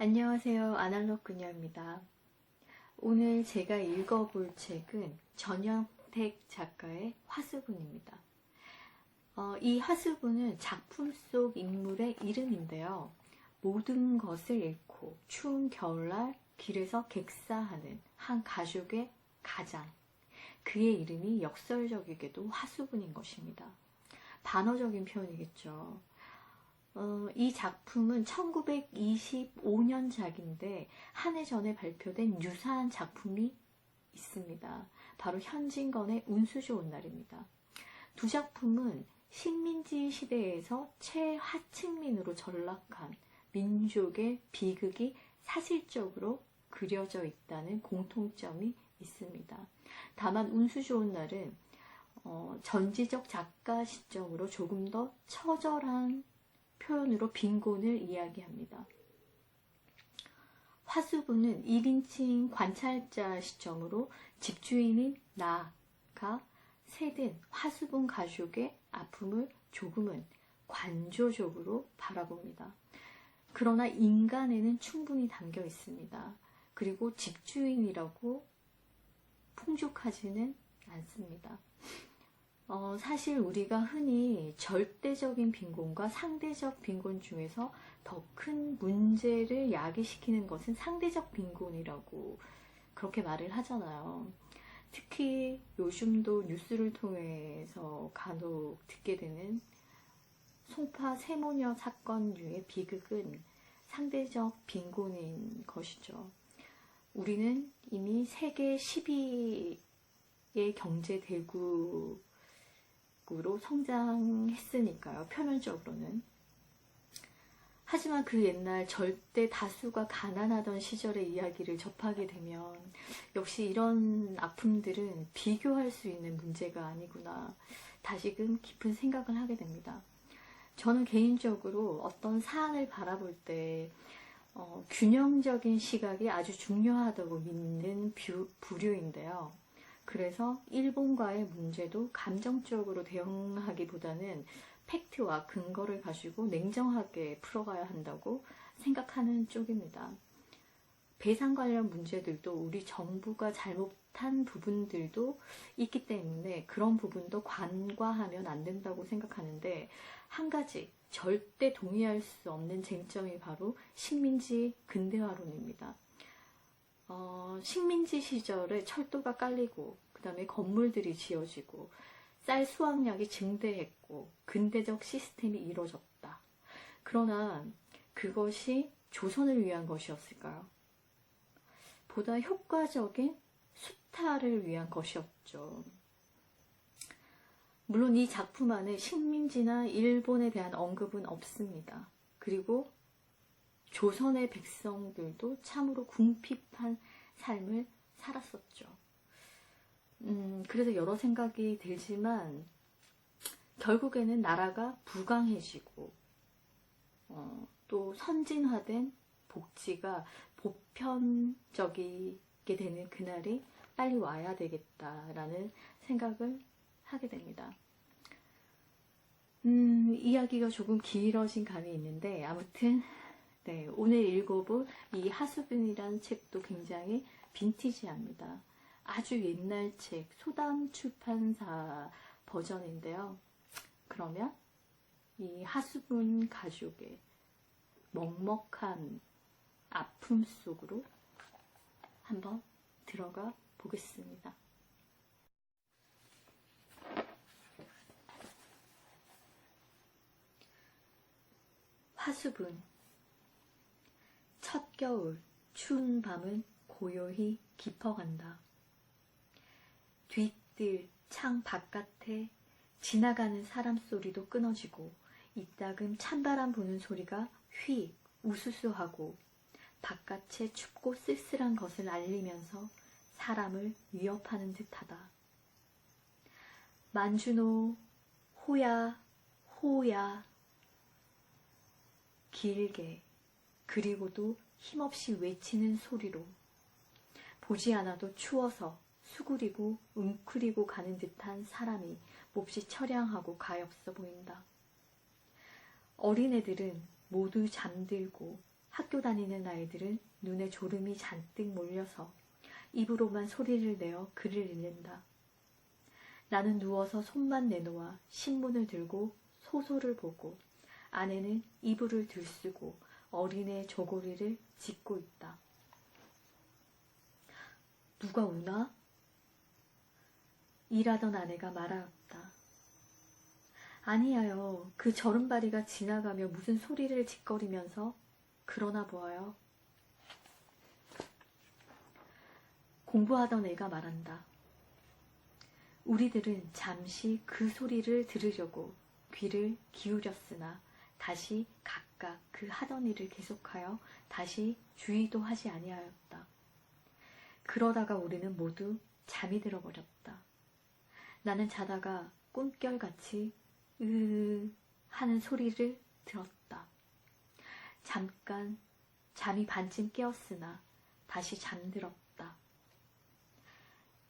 안녕하세요. 아날로그 그녀입니다. 오늘 제가 읽어볼 책은 전영택 작가의 화수분입니다. 어, 이 화수분은 작품 속 인물의 이름인데요. 모든 것을 잃고 추운 겨울날 길에서 객사하는 한 가족의 가장. 그의 이름이 역설적이게도 화수분인 것입니다. 단어적인 표현이겠죠. 어, 이 작품은 1925년작인데 한 해 전에 발표된 유사한 작품이 있습니다. 바로 현진건의 운수 좋은 날입니다. 두 작품은 식민지 시대에서 최하층민으로 전락한 민족의 비극이 사실적으로 그려져 있다는 공통점이 있습니다. 다만 운수 좋은 날은 어, 전지적 작가 시점으로 조금 더 처절한 표현으로 빈곤을 이야기합니다. 화수분은 1인칭 관찰자 시점으로 집주인인 나가 세든 화수분 가족의 아픔을 조금은 관조적으로 바라봅니다. 그러나 인간에는 충분히 담겨 있습니다. 그리고 집주인이라고 풍족하지는 않습니다. 어, 사실 우리가 흔히 절대적인 빈곤과 상대적 빈곤 중에서 더 큰 문제를 야기시키는 것은 상대적 빈곤이라고 그렇게 말을 하잖아요. 특히 요즘도 뉴스를 통해서 간혹 듣게 되는 송파 세모녀 사건류의 비극은 상대적 빈곤인 것이죠. 우리는 이미 세계 10위의 경제 대국 으로 성장했으니까요. 표면적으로는. 하지만 그 옛날 절대 다수가 가난하던 시절의 이야기를 접하게 되면 역시 이런 아픔들은 비교할 수 있는 문제가 아니구나. 다시금 깊은 생각을 하게 됩니다. 저는 개인적으로 어떤 사안을 바라볼 때 어, 균형적인 시각이 아주 중요하다고 믿는 부류인데요. 그래서 일본과의 문제도 감정적으로 대응하기보다는 팩트와 근거를 가지고 냉정하게 풀어가야 한다고 생각하는 쪽입니다. 배상 관련 문제들도 우리 정부가 잘못한 부분들도 있기 때문에 그런 부분도 관과하면 안 된다고 생각하는데 한 가지 절대 동의할 수 없는 쟁점이 바로 식민지 근대화론입니다. 어, 식민지 시절에 철도가 깔리고 그 다음에 건물들이 지어지고 쌀 수확량이 증대했고 근대적 시스템이 이루어졌다. 그러나 그것이 조선을 위한 것이었을까요? 보다 효과적인 수탈을 위한 것이었죠. 물론 이 작품 안에 식민지나 일본에 대한 언급은 없습니다. 그리고 조선의 백성들도 참으로 궁핍한 삶을 살았었죠. 음, 그래서 여러 생각이 들지만 결국에는 나라가 부강해지고 어, 또 선진화된 복지가 보편적이게 되는 그날이 빨리 와야 되겠다라는 생각을 하게 됩니다. 음, 이야기가 조금 길어진 감이 있는데 아무튼 네, 오늘 읽어볼 이 하수빈이라는 책도 굉장히 빈티지합니다. 아주 옛날 책, 소담 출판사 버전인데요. 그러면 이 하수분 가족의 먹먹한 아픔 속으로 한번 들어가 보겠습니다. 화수분 첫 겨울 추운 밤은 고요히 깊어간다. 뒷뜰 창 바깥에 지나가는 사람 소리도 끊어지고 이따금 찬바람 부는 소리가 휙 우수수하고 바깥에 춥고 쓸쓸한 것을 알리면서 사람을 위협하는 듯하다. 만주노 호야 호야 길게 그리고도 힘없이 외치는 소리로 보지 않아도 추워서 수그리고 웅크리고 가는 듯한 사람이 몹시 처량하고 가엾어 보인다. 어린애들은 모두 잠들고 학교 다니는 아이들은 눈에 졸음이 잔뜩 몰려서 입으로만 소리를 내어 글을 읽는다. 나는 누워서 손만 내놓아 신문을 들고 소설을 보고 아내는 이불을 들쓰고 어린애 저고리를 짚고 있다. 누가 우나? 일하던 아내가 말하였다. 아니야요. 그 저른바리가 지나가며 무슨 소리를 짓거리면서 그러나 보아요. 공부하던 애가 말한다. 우리들은 잠시 그 소리를 들으려고 귀를 기울였으나 다시 각 각그 하던 일을 계속하여 다시 주의도 하지 아니하였다. 그러다가 우리는 모두 잠이 들어버렸다. 나는 자다가 꿈결같이 으 하는 소리를 들었다. 잠깐 잠이 반쯤 깨었으나 다시 잠들었다.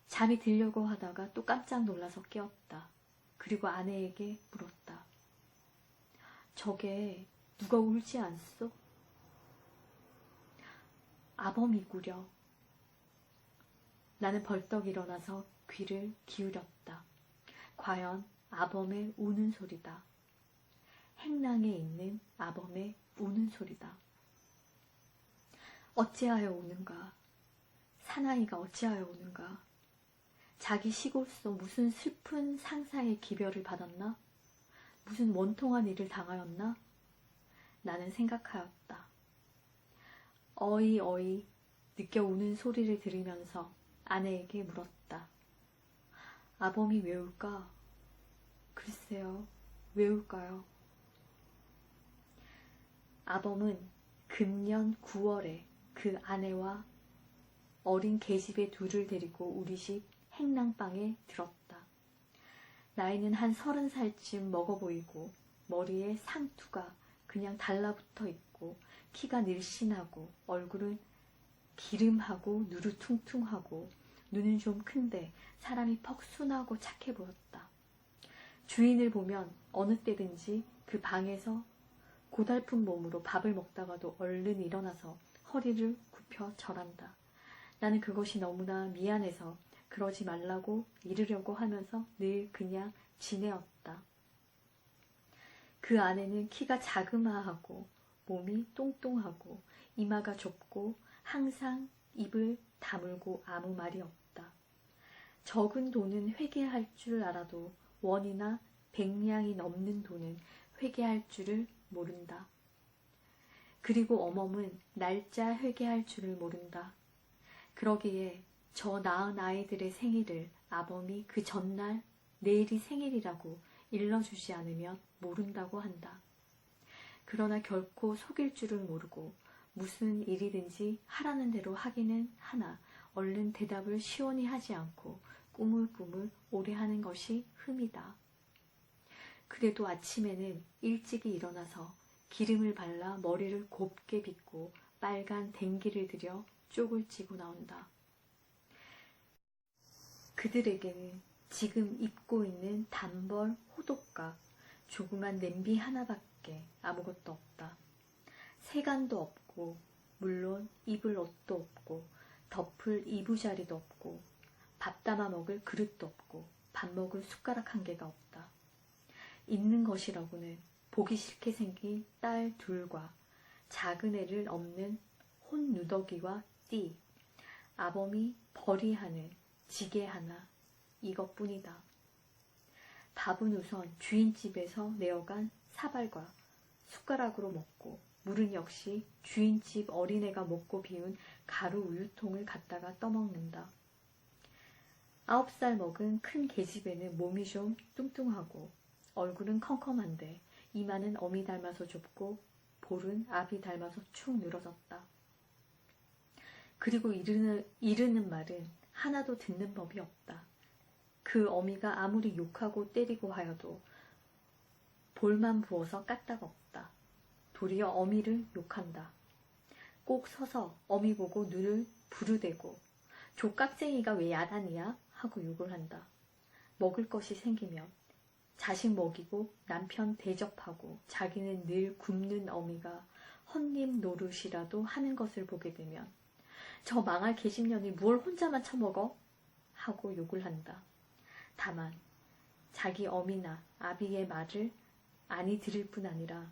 잠이 들려고 하다가 또 깜짝 놀라서 깨었다. 그리고 아내에게 물었다. 저게 누가 울지 않소? 아범이구려. 나는 벌떡 일어나서 귀를 기울였다. 과연 아범의 우는 소리다. 행랑에 있는 아범의 우는 소리다. 어찌하여 우는가? 사나이가 어찌하여 우는가? 자기 시골서 무슨 슬픈 상사의 기별을 받았나? 무슨 원통한 일을 당하였나? 나는 생각하였다. 어이 어이 느껴 우는 소리를 들으면서 아내에게 물었다. 아범이 왜 울까? 글쎄요, 왜 울까요? 아범은 금년 9월에 그 아내와 어린 계집애 둘을 데리고 우리 집 행랑방에 들었다. 나이는 한 서른 살쯤 먹어 보이고 머리에 상투가 그냥 달라붙어 있고 키가 늘씬하고 얼굴은 기름하고 누르퉁퉁하고 눈은 좀 큰데 사람이 퍽 순하고 착해 보였다. 주인을 보면 어느 때든지 그 방에서 고달픈 몸으로 밥을 먹다가도 얼른 일어나서 허리를 굽혀 절한다. 나는 그것이 너무나 미안해서 그러지 말라고 이르려고 하면서 늘 그냥 지내었다. 그 아내는 키가 자그마하고 몸이 똥똥하고 이마가 좁고 항상 입을 다물고 아무 말이 없다. 적은 돈은 회개할 줄 알아도 원이나 백냥이 넘는 돈은 회개할 줄을 모른다. 그리고 어멈은 날짜 회개할 줄을 모른다. 그러기에 저 낳은 아이들의 생일을 아범이 그 전날 내일이 생일이라고 일러주지 않으면 모른다고 한다. 그러나 결코 속일 줄을 모르고 무슨 일이든지 하라는 대로 하기는 하나 얼른 대답을 시원히 하지 않고 꾸물꾸물 오래 하는 것이 흠이다. 그래도 아침에는 일찍이 일어나서 기름을 발라 머리를 곱게 빗고 빨간 댕기를 들여 쪽을 찌고 나온다. 그들에게는 지금 입고 있는 단벌 호독과 조그만 냄비 하나밖에 아무것도 없다. 세간도 없고, 물론 입을 옷도 없고, 덮을 이부자리도 없고, 밥 담아 먹을 그릇도 없고, 밥 먹을 숟가락 한 개가 없다. 있는 것이라고는 보기 싫게 생긴 딸 둘과 작은 애를 없는 혼 누더기와 띠, 아범이 벌이하는 지게 하나 이것뿐이다. 밥은 우선 주인집에서 내어간 사발과 숟가락으로 먹고 물은 역시 주인집 어린애가 먹고 비운 가루 우유통을 갖다가 떠먹는다. 아홉 살 먹은 큰 계집애는 몸이 좀 뚱뚱하고 얼굴은 컴컴한데 이마는 어미 닮아서 좁고 볼은 아비 닮아서 축 늘어졌다. 그리고 이르는, 이르는 말은 하나도 듣는 법이 없다. 그 어미가 아무리 욕하고 때리고 하여도 볼만 부어서 까딱 없다. 도리어 어미를 욕한다. 꼭 서서 어미 보고 눈을 부르대고 족깍쟁이가 왜 야단이야? 하고 욕을 한다. 먹을 것이 생기면 자식 먹이고 남편 대접하고 자기는 늘 굶는 어미가 헛님 노릇이라도 하는 것을 보게 되면 저 망할 계집년이 무얼 혼자만 처먹어? 하고 욕을 한다. 다만 자기 어미나 아비의 말을 아니 들을 뿐 아니라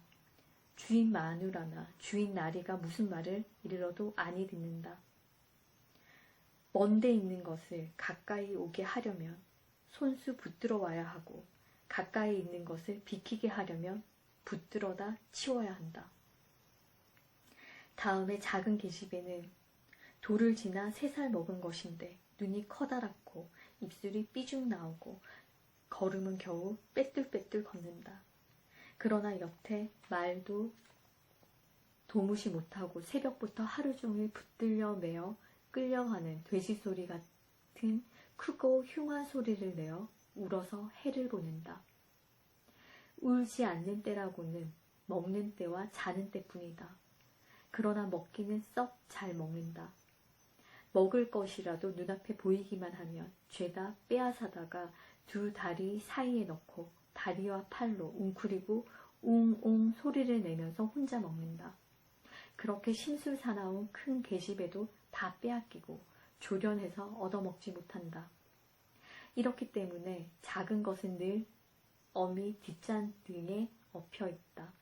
주인 마누라나 주인 나리가 무슨 말을 이르러도 아니 듣는다. 먼데 있는 것을 가까이 오게 하려면 손수 붙들어 와야 하고 가까이 있는 것을 비키게 하려면 붙들어다 치워야 한다. 다음에 작은 계집애는 돌을 지나 세 살 먹은 것인데 눈이 커다랗고 입술이 삐죽 나오고 걸음은 겨우 빼뚤빼뚤 걷는다. 그러나 여태 말도 도무시 못하고 새벽부터 하루 종일 붙들려 매어 끌려가는 돼지 소리 같은 크고 흉한 소리를 내어 울어서 해를 보낸다. 울지 않는 때라고는 먹는 때와 자는 때뿐이다. 그러나 먹기는 썩 잘 먹는다. 먹을 것이라도 눈앞에 보이기만 하면 죄다 빼앗아다가 두 다리 사이에 넣고 다리와 팔로 웅크리고 웅웅 소리를 내면서 혼자 먹는다. 그렇게 심술 사나운 큰 계집에도 다 빼앗기고 조련해서 얻어먹지 못한다. 이렇기 때문에 작은 것은 늘 어미 뒷잔 등에 엎여 있다.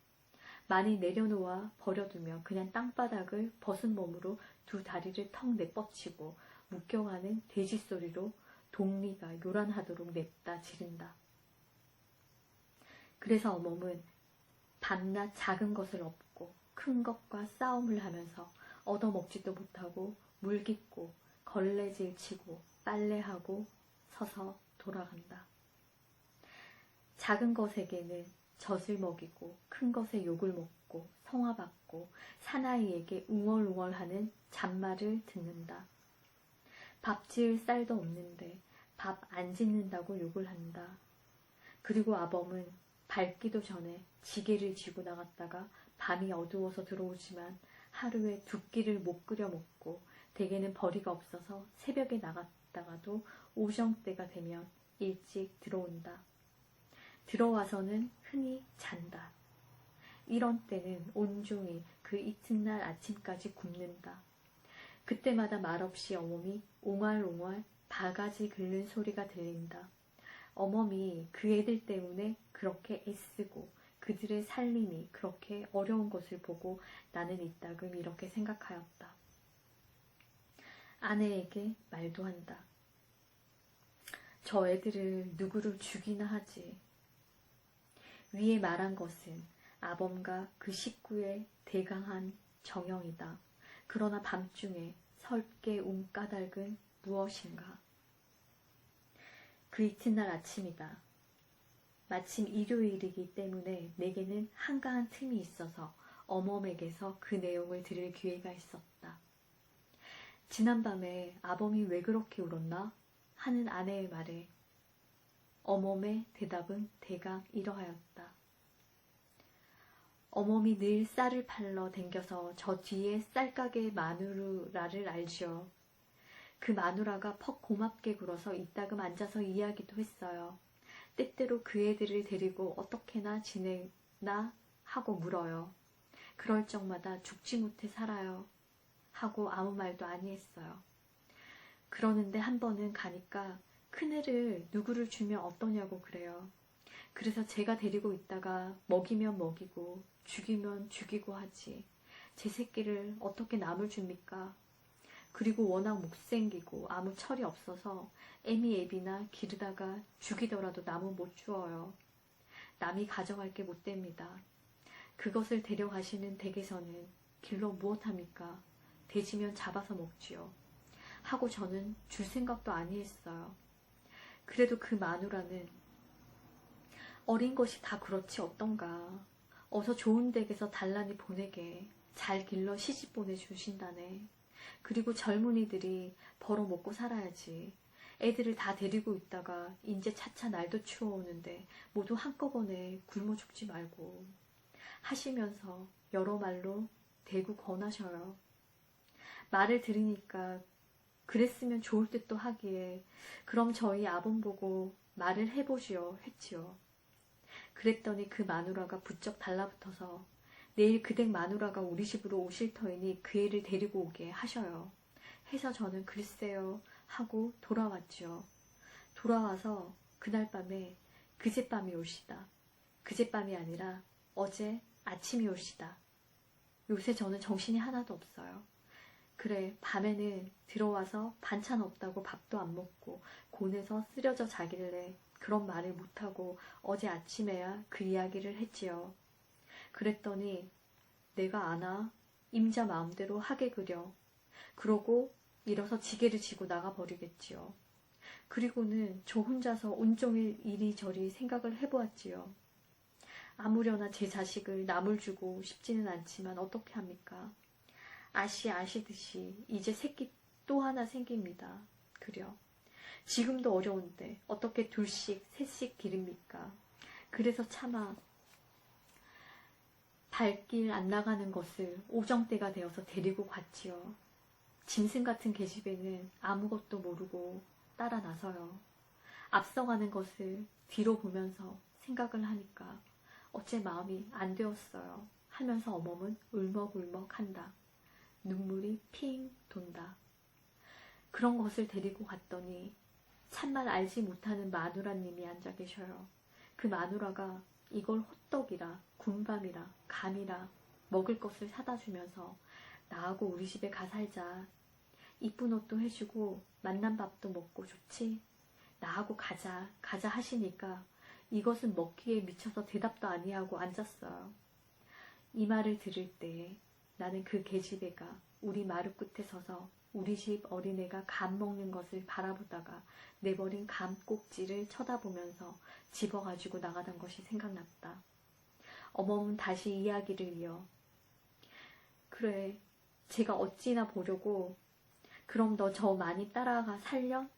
많이 내려놓아 버려두면 그냥 땅바닥을 벗은 몸으로 두 다리를 턱 내뻗치고 묶여가는 돼지 소리로 동리가 요란하도록 냅다 지른다. 그래서 어멈은 밤낮 작은 것을 업고 큰 것과 싸움을 하면서 얻어먹지도 못하고 물깃고 걸레질 치고 빨래하고 서서 돌아간다. 작은 것에게는 젖을 먹이고 큰 것에 욕을 먹고 성화받고 사나이에게 웅얼웅얼하는 잔말을 듣는다. 밥 지을 쌀도 없는데 밥 안 짓는다고 욕을 한다. 그리고 아범은 밝기도 전에 지게를 쥐고 나갔다가 밤이 어두워서 들어오지만 하루에 두 끼를 못 끓여 먹고 대개는 벌이가 없어서 새벽에 나갔다가도 오정 때가 되면 일찍 들어온다. 들어와서는 흔히 잔다. 이런 때는 온종일 그 이튿날 아침까지 굶는다. 그때마다 말없이 어멈이 옹알옹알 바가지 긁는 소리가 들린다. 어멈이 그 애들 때문에 그렇게 애쓰고 그들의 살림이 그렇게 어려운 것을 보고 나는 이따금 이렇게 생각하였다. 아내에게 말도 한다. 저 애들을 누구를 죽이나 하지. 위에 말한 것은 아범과 그 식구의 대강한 정형이다. 그러나 밤중에 설게 운 까닭은 무엇인가? 그 이튿날 아침이다. 마침 일요일이기 때문에 내게는 한가한 틈이 있어서 어멈에게서 그 내용을 들을 기회가 있었다. 지난밤에 아범이 왜 그렇게 울었나? 하는 아내의 말에 어멈의 대답은 대강 이러하였다. 어멈이 늘 쌀을 팔러 댕겨서 저 뒤에 쌀가게 마누라를 알죠. 그 마누라가 퍽 고맙게 굴어서 이따금 앉아서 이야기도 했어요. 때때로 그 애들을 데리고 어떻게나 지내나 하고 물어요. 그럴 적마다 죽지 못해 살아요. 하고 아무 말도 아니했어요. 그러는데 한 번은 가니까 큰애를 누구를 주면 어떠냐고 그래요. 그래서 제가 데리고 있다가 먹이면 먹이고 죽이면 죽이고 하지. 제 새끼를 어떻게 남을 줍니까? 그리고 워낙 못생기고 아무 철이 없어서 애미 애비나 기르다가 죽이더라도 남은 못 주어요. 남이 가져갈 게 못 됩니다. 그것을 데려가시는 댁에서는 길로 무엇합니까? 돼지면 잡아서 먹지요. 하고 저는 줄 생각도 아니 했어요. 그래도 그 마누라는 어린 것이 다 그렇지 어떤가. 어서 좋은 댁에서 단란히 보내게 잘 길러 시집 보내주신다네. 그리고 젊은이들이 벌어 먹고 살아야지. 애들을 다 데리고 있다가 이제 차차 날도 추워오는데 모두 한꺼번에 굶어 죽지 말고 하시면서 여러 말로 대구 권하셔요. 말을 들으니까 그랬으면 좋을 듯도 하기에 그럼 저희 아범 보고 말을 해보시오 했지요. 그랬더니 그 마누라가 부쩍 달라붙어서 내일 그댁 마누라가 우리 집으로 오실 터이니 그 애를 데리고 오게 하셔요. 해서 저는 글쎄요 하고 돌아왔죠. 돌아와서 그날 밤에 그젯밤이 올시다. 그젯밤이 아니라 어제 아침이 올시다. 요새 저는 정신이 하나도 없어요. 그래, 밤에는 들어와서 반찬 없다고 밥도 안 먹고 곤에서 쓰려져 자길래 그런 말을 못하고 어제 아침에야 그 이야기를 했지요. 그랬더니 내가 아나 임자 마음대로 하게 그려. 그러고 일어서 지게를 지고 나가버리겠지요. 그리고는 저 혼자서 온종일 이리저리 생각을 해보았지요. 아무려나 제 자식을 남을 주고 싶지는 않지만 어떻게 합니까? 아시 아시듯이 이제 새끼 또 하나 생깁니다. 그려. 지금도 어려운데 어떻게 둘씩 셋씩 기릅니까? 그래서 차마 발길 안 나가는 것을 오정 때가 되어서 데리고 갔지요. 짐승 같은 계집애는 아무것도 모르고 따라 나서요. 앞서가는 것을 뒤로 보면서 생각을 하니까 어째 마음이 안 되었어요. 하면서 어멈은 울먹울먹 한다. 눈물이 핑 돈다. 그런 것을 데리고 갔더니 참말 알지 못하는 마누라님이 앉아 계셔요. 그 마누라가 이걸 호떡이라 군밤이라 감이라 먹을 것을 사다 주면서 나하고 우리 집에 가 살자. 이쁜 옷도 해주고 만난 밥도 먹고 좋지? 나하고 가자 가자 하시니까 이것은 먹기에 미쳐서 대답도 아니하고 앉았어요. 이 말을 들을 때 나는 그 계집애가 우리 마루 끝에 서서 우리 집 어린애가 감 먹는 것을 바라보다가 내버린 감 꼭지를 쳐다보면서 집어가지고 나가던 것이 생각났다. 어멈은 다시 이야기를 이어 그래 제가 어찌나 보려고 그럼 너 저 많이 따라가 살려?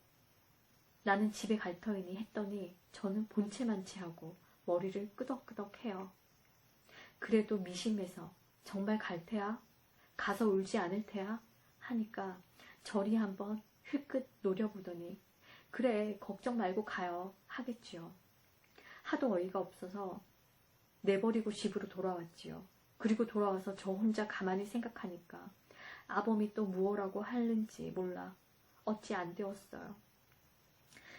나는 집에 갈 터이니 했더니 저는 본체만치 하고 머리를 끄덕끄덕 해요. 그래도 미심해서 정말 갈 테야? 가서 울지 않을 테야? 하니까 저리 한번 휘끗 노려보더니 그래 걱정 말고 가요 하겠지요. 하도 어이가 없어서 내버리고 집으로 돌아왔지요. 그리고 돌아와서 저 혼자 가만히 생각하니까 아범이 또 무엇라고 하는지 몰라 어찌 안 되었어요.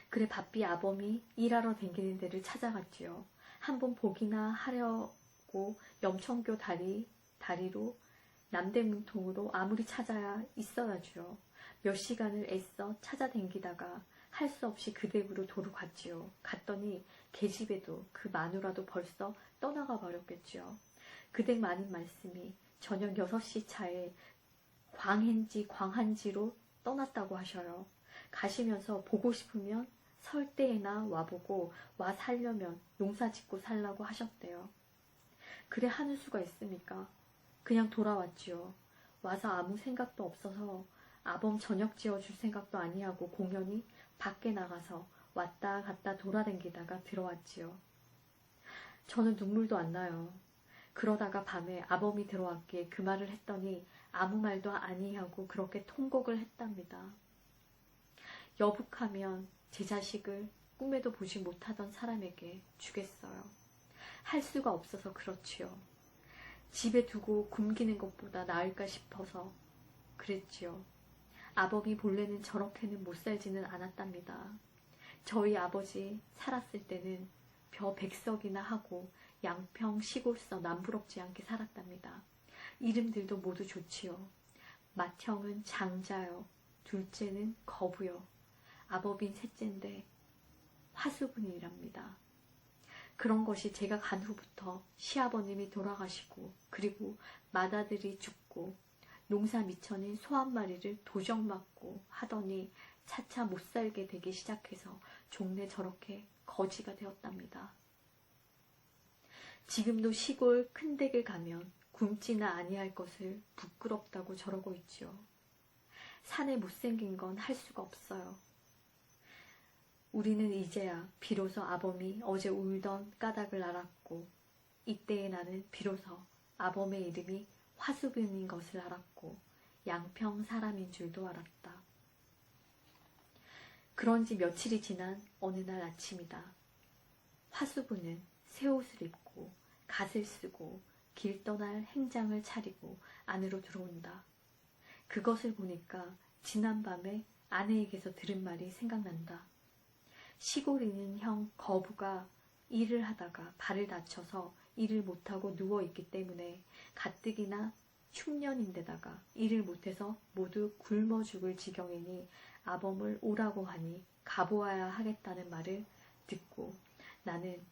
그래 바삐 아범이 일하러 댕기는 데를 찾아갔지요. 한번 보기나 하려고 염천교 다리 다리로 남대문통으로 아무리 찾아야 있어야죠. 몇 시간을 애써 찾아댕기다가 할 수 없이 그 댁으로 도로 갔지요. 갔더니 계집에도 그 마누라도 벌써 떠나가 버렸겠지요. 그댁 많은 말씀이 저녁 6시 차에 광행지 광한지로 떠났다고 하셔요. 가시면서 보고 싶으면 설 때에나 와보고 와 살려면 농사 짓고 살라고 하셨대요. 그래 하는 수가 있습니까? 그냥 돌아왔지요. 와서 아무 생각도 없어서 아범 저녁 지어줄 생각도 아니하고 공연히 밖에 나가서 왔다 갔다 돌아댕기다가 들어왔지요. 저는 눈물도 안 나요. 그러다가 밤에 아범이 들어왔기에 그 말을 했더니 아무 말도 아니하고 그렇게 통곡을 했답니다. 여북하면 제 자식을 꿈에도 보지 못하던 사람에게 주겠어요. 할 수가 없어서 그렇지요. 집에 두고 굶기는 것보다 나을까 싶어서 그랬지요. 아범이 본래는 저렇게는 못 살지는 않았답니다. 저희 아버지 살았을 때는 벼 백석이나 하고 양평 시골서 남부럽지 않게 살았답니다. 이름들도 모두 좋지요. 맏형은 장자요. 둘째는 거부요. 아버빈 셋째인데 화수분이랍니다. 그런 것이 제가 간 후부터 시아버님이 돌아가시고 그리고 맏아들이 죽고 농사 미천인 소한 마리를 도적 맞고 하더니 차차 못 살게 되기 시작해서 종래 저렇게 거지가 되었답니다. 지금도 시골 큰 댁을 가면 굶지나 아니할 것을 부끄럽다고 저러고 있지요. 산에 못생긴 건 할 수가 없어요. 우리는 이제야 비로소 아범이 어제 울던 까닭을 알았고 이때에 나는 비로소 아범의 이름이 화수빈인 것을 알았고 양평 사람인 줄도 알았다. 그런 지 며칠이 지난 어느 날 아침이다. 화수부는 새 옷을 입고 갓을 쓰고 길 떠날 행장을 차리고 안으로 들어온다. 그것을 보니까 지난밤에 아내에게서 들은 말이 생각난다. 시골에 있는 형 거부가 일을 하다가 발을 다쳐서 일을 못하고 누워있기 때문에 가뜩이나 흉년인데다가 일을 못해서 모두 굶어 죽을 지경이니 아범을 오라고 하니 가보아야 하겠다는 말을 듣고 나는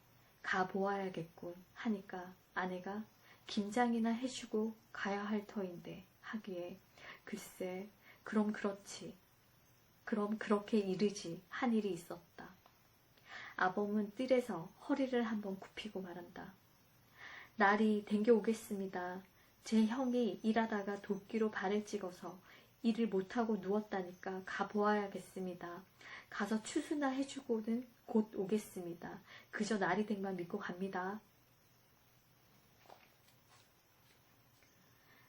가보아야겠군 하니까 아내가 김장이나 해주고 가야 할 터인데 하기에 글쎄 그럼 그렇지 그럼 그렇게 이르지 한 일이 있었다. 아범은 뜰에서 허리를 한번 굽히고 말한다. 날이 댕겨오겠습니다. 제 형이 일하다가 도끼로 발을 찍어서 일을 못하고 누웠다니까 가보아야겠습니다. 가서 추수나 해주고는 곧 오겠습니다. 그저 날이 댕만 믿고 갑니다.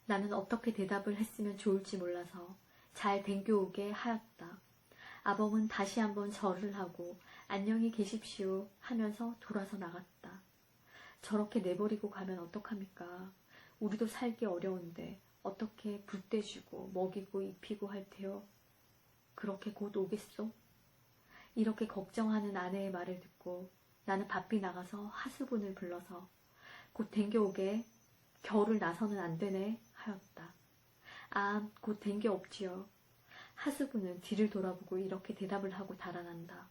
나는 어떻게 대답을 했으면 좋을지 몰라서 잘 댕겨오게 하였다. 아범은 다시 한번 절을 하고 안녕히 계십시오 하면서 돌아서 나갔다. 저렇게 내버리고 가면 어떡합니까? 우리도 살기 어려운데 어떻게 불떼주고 먹이고 입히고 할 테요? 그렇게 곧 오겠소? 이렇게 걱정하는 아내의 말을 듣고 나는 바삐 나가서 하수분을 불러서 곧 댕겨오게 겨울을 나서는 안 되네 하였다. 아, 곧 댕겨 없지요. 하수분은 뒤를 돌아보고 이렇게 대답을 하고 달아난다.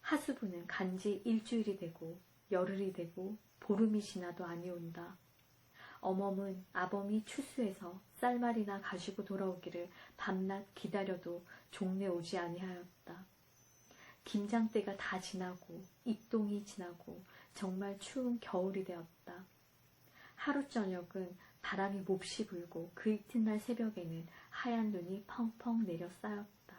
하수분은 간지 일주일이 되고 열흘이 되고 보름이 지나도 아니 온다. 어멈은 아범이 추수해서 쌀말이나 가지고 돌아오기를 밤낮 기다려도 종래 오지 아니하였다. 김장 때가 다 지나고 입동이 지나고 정말 추운 겨울이 되었다. 하루 저녁은 바람이 몹시 불고 그 이튿날 새벽에는 하얀 눈이 펑펑 내려 쌓였다.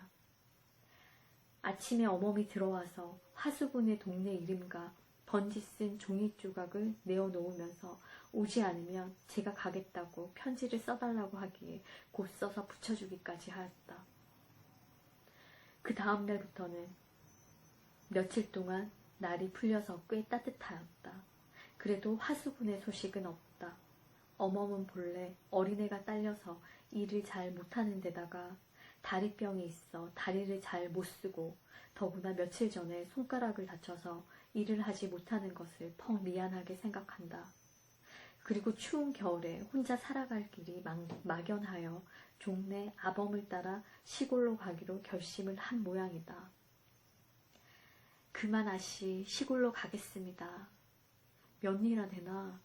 아침에 어멈이 들어와서 하수분의 동네 이름과 번지 쓴 종이 조각을 내어놓으면서 오지 않으면 제가 가겠다고 편지를 써달라고 하기에 곧 써서 붙여주기까지 하였다. 그 다음 날부터는 며칠 동안 날이 풀려서 꽤 따뜻하였다. 그래도 하수분의 소식은 없다. 어멈은 본래 어린애가 딸려서 일을 잘 못하는 데다가 다리병이 있어 다리를 잘 못 쓰고 더구나 며칠 전에 손가락을 다쳐서 일을 하지 못하는 것을 펑 미안하게 생각한다. 그리고 추운 겨울에 혼자 살아갈 길이 막, 막연하여 종래 아범을 따라 시골로 가기로 결심을 한 모양이다. 그만하시 시골로 가겠습니다. 몇 리나 되나?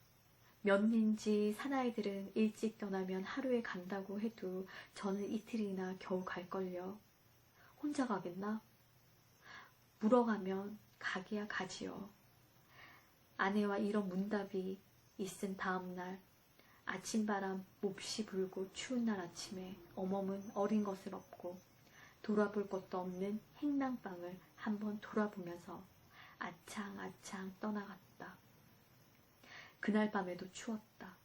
몇 리인지 사나이들은 일찍 떠나면 하루에 간다고 해도 저는 이틀이나 겨우 갈걸요. 혼자 가겠나? 물어가면 가기야 가지요. 아내와 이런 문답이 있은 다음날 아침바람 몹시 불고 추운 날 아침에 어멈은 어린 것을 업고 돌아볼 것도 없는 행랑방을 한번 돌아보면서 아창아창 떠나갔다. 그날 밤에도 추웠다.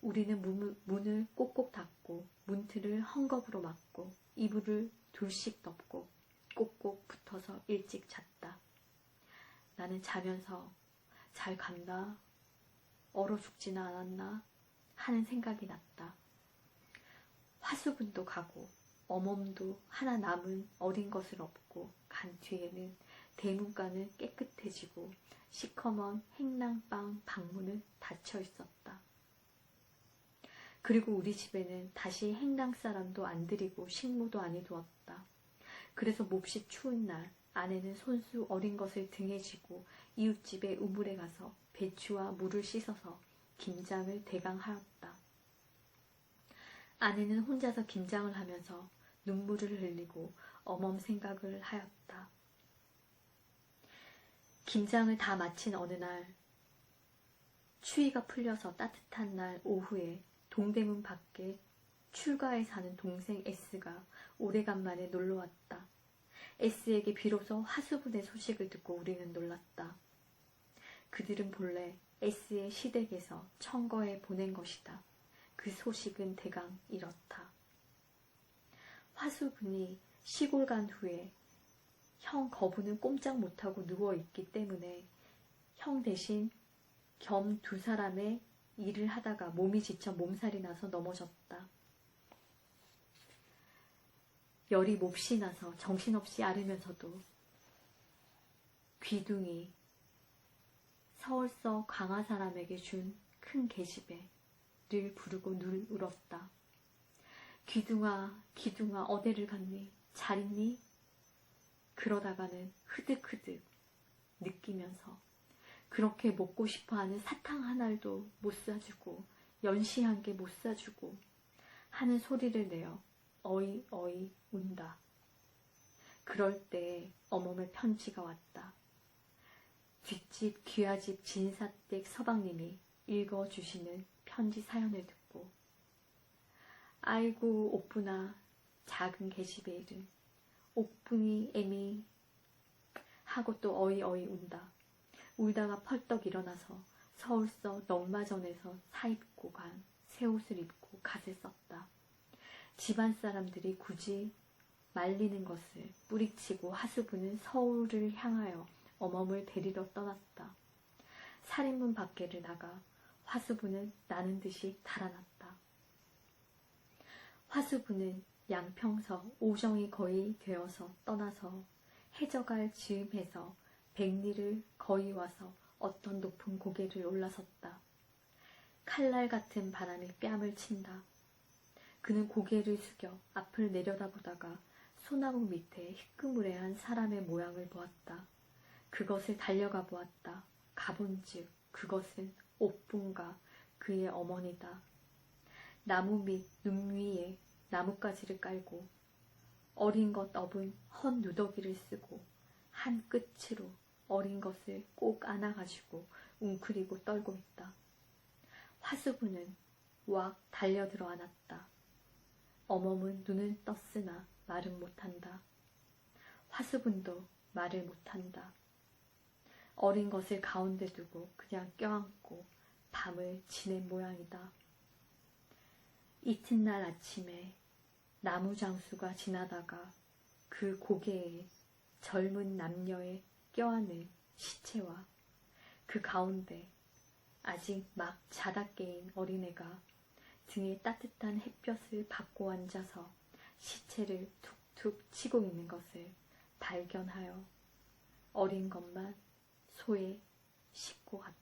우리는 문, 문을 꼭꼭 닫고 문틀을 헝겊으로 막고 이불을 둘씩 덮고 꼭꼭 붙어서 일찍 잤다. 나는 자면서 잘 간다. 얼어 죽지는 않았나 하는 생각이 났다. 화수분도 가고 어멈도 하나 남은 어린 것을 업고 간 뒤에는 대문간은 깨끗해지고 시커먼 행랑방 방문은 닫혀 있었다. 그리고 우리 집에는 다시 행랑 사람도 안 들이고 식모도 아니 두었다. 그래서 몹시 추운 날 아내는 손수 어린 것을 등에 지고 이웃집의 우물에 가서 배추와 물을 씻어서 김장을 대강하였다. 아내는 혼자서 김장을 하면서 눈물을 흘리고 어멈 생각을 하였다. 김장을 다 마친 어느 날 추위가 풀려서 따뜻한 날 오후에 동대문 밖에 출가에 사는 동생 S가 오래간만에 놀러 왔다. S에게 비로소 하수분의 소식을 듣고 우리는 놀랐다. 그들은 본래 S의 시댁에서 청거에 보낸 것이다. 그 소식은 대강 이렇다. 화수분이 시골 간 후에 형 거부는 꼼짝 못하고 누워있기 때문에 형 대신 겸 두 사람의 일을 하다가 몸이 지쳐 몸살이 나서 넘어졌다. 열이 몹시 나서 정신없이 앓으면서도 귀둥이 서울서 강화 사람에게 준 큰 계집애 를 부르고 늘 울었다. 귀둥아, 귀둥아, 어디를 갔니? 잘 있니? 그러다가는 흐득흐득 느끼면서 그렇게 먹고 싶어 하는 사탕 한 알도 못 사주고 연시한 게못 사주고 하는 소리를 내어 어이 어이 운다. 그럴 때 어멈의 편지가 왔다. 뒷집 귀하집 진사댁 서방님이 읽어주시는 편지 사연을 듣고 아이고 옥분아 작은 일을 옥분이 애미 하고 또 어이 어이 운다. 울다가 펄떡 일어나서 서울서 넉마전에서 사입고 간 새 옷을 입고 갓을 썼다. 집안 사람들이 굳이 말리는 것을 뿌리치고 하수부는 서울을 향하여 어멈을 데리러 떠났다. 살인문 밖에를 나가 화수부는 나는 듯이 달아났다. 화수부는 양평서 오정이 거의 되어서 떠나서 해져갈 즈음해서 백리를 거의 와서 어떤 높은 고개를 올라섰다. 칼날 같은 바람이 뺨을 친다. 그는 고개를 숙여 앞을 내려다보다가 소나무 밑에 희끄무레한 사람의 모양을 보았다. 그것을 달려가 보았다. 가본즉 그것은 옥분과 그의 어머니다. 나무 밑 눈 위에 나뭇가지를 깔고 어린 것 업은 헌 누더기를 쓰고 한 끝으로 어린 것을 꼭 안아가지고 웅크리고 떨고 있다. 화수부는 왁 달려들어 안았다. 어멈은 눈을 떴으나 말은 못한다. 화수분도 말을 못한다. 어린 것을 가운데 두고 그냥 껴안고 밤을 지낸 모양이다. 이튿날 아침에 나무 장수가 지나다가 그 고개에 젊은 남녀의 껴안은 시체와 그 가운데 아직 막 자다 깨인 어린애가 등에 따뜻한 햇볕을 받고 앉아서 시체를 툭툭 치고 있는 것을 발견하여 어린 것만 소에 싣고 갔다.